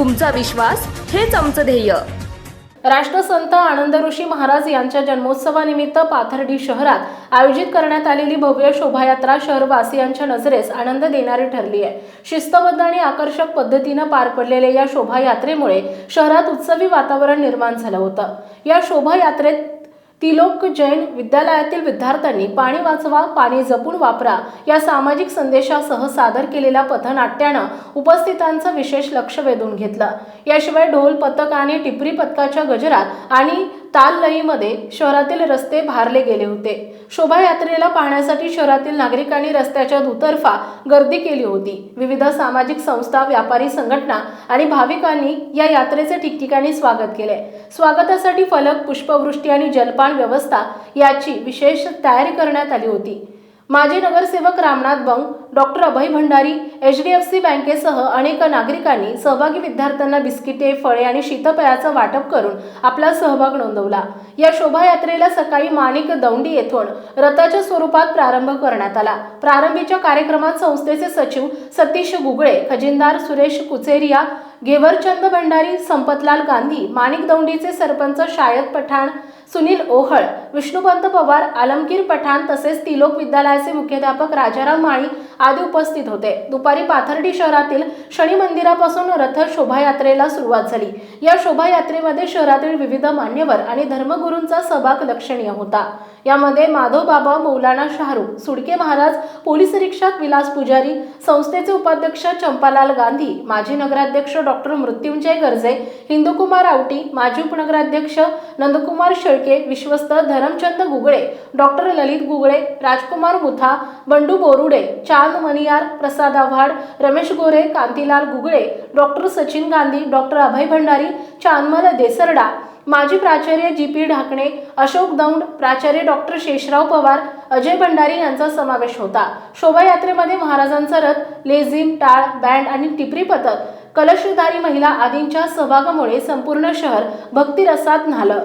तुमचा विश्वास हेच आमचं ध्येय. राष्ट्रसंत आनंद ऋषी महाराज यांच्या जन्मोत्सवानिमित्त पाथर्डी शहरात आयोजित करण्यात आलेली भव्य शोभायात्रा शहरवासियांच्या नजरेस आनंद देणारी ठरली आहे. शिस्तबद्ध आणि आकर्षक पद्धतीनं पार पडलेल्या या शोभायात्रेमुळे शहरात उत्सवी वातावरण निर्माण झालं होतं. या शोभायात्रेत तिलोक जैन विद्यालयातील विद्यार्थ्यांनी पाणी वाचवा पाणी जपून वापरा या सामाजिक संदेशासह सादर केलेल्या पथनाट्यानं उपस्थितांचं विशेष लक्ष वेधून घेतलं. याशिवाय ढोल पथक आणि टिपरी पथकाच्या गजरात आणि ताल लईमध्ये शहरातील रस्ते भारले गेले होते. शोभायात्रेला पाहण्यासाठी शहरातील नागरिकांनी रस्त्याच्या दुतर्फा गर्दी केली होती. विविध सामाजिक संस्था व्यापारी संघटना आणि भाविकांनी या यात्रेचे ठिकठिकाणी स्वागत केले. स्वागतासाठी फलक पुष्पवृष्टी आणि जलपान व्यवस्था याची विशेष तयारी करण्यात आली होती. माजी नगरसेवक Ramnath Bang doctor Abhay Bhandari H D F C बँकेसह अनेक नागरिकांनी सहभागी विद्यार्थ्यांना बिस्किटे फळे आणि शीतपेयाचं वाटप करून आपला सहभाग नोंदवला. या शोभायात्रेला सकाळी माणिक दौंडी येथून रथाच्या स्वरूपात प्रारंभ करण्यात आला. प्रारंभीच्या कार्यक्रमात संस्थेचे सचिव सतीश गुगळे खजिनदार सुरेश कुचेरिया घेवरचंद भंडारी संपतलाल गांधी माणिक दौंडीचे सरपंच शायद पठाण सुनील ओहळ विष्णुपंत पवार आलमगीर पठाण तसेच तिलोक विद्यालयाचे मुख्याध्यापक राजाराम माळी आदी उपस्थित होते. दुपारी पाथर्डी शहरातील शनी मंदिरापासून रथ शोभायात्रेला सुरुवात झाली. या शोभायात्रेमध्ये शहरातील विविध मान्यवर आणि धर्मगुरूंचा सहभाग लक्षणीय होता. यामध्ये माधव बाबा मौलाना शाहरुख सुडके महाराज पोलीस निरीक्षक विलास पुजारी संस्थेचे उपाध्यक्ष चंपालाल गांधी माजी नगराध्यक्ष डॉक्टर मृत्युंजय गर्जे हिंदुकुमार आवटी माजी उपनगराध्यक्ष नंदकुमार शेळ शेळके विश्वस्त Dharamchand Gugale doctor Lalit Gugale Rajkumar Mutha Bandu Borude Chand Maniyar Prasad Avhad Ramesh Gore Kantilal Gugale doctor Sachin Gandhi doctor Abhay Bhandari Chandmal Desarda माजी प्राचार्य जी पी ढाकणे अशोक दौंड प्राचार्य डॉक्टर शेषराव पवार अजय भंडारी यांचा समावेश होता. शोभायात्रेमध्ये महाराजांचा रथ लेझिम टाळ बँड आणि टिपरी पथक कलशधारी महिला आदींच्या सहभागामुळे संपूर्ण शहर भक्तिरसात न्हालं.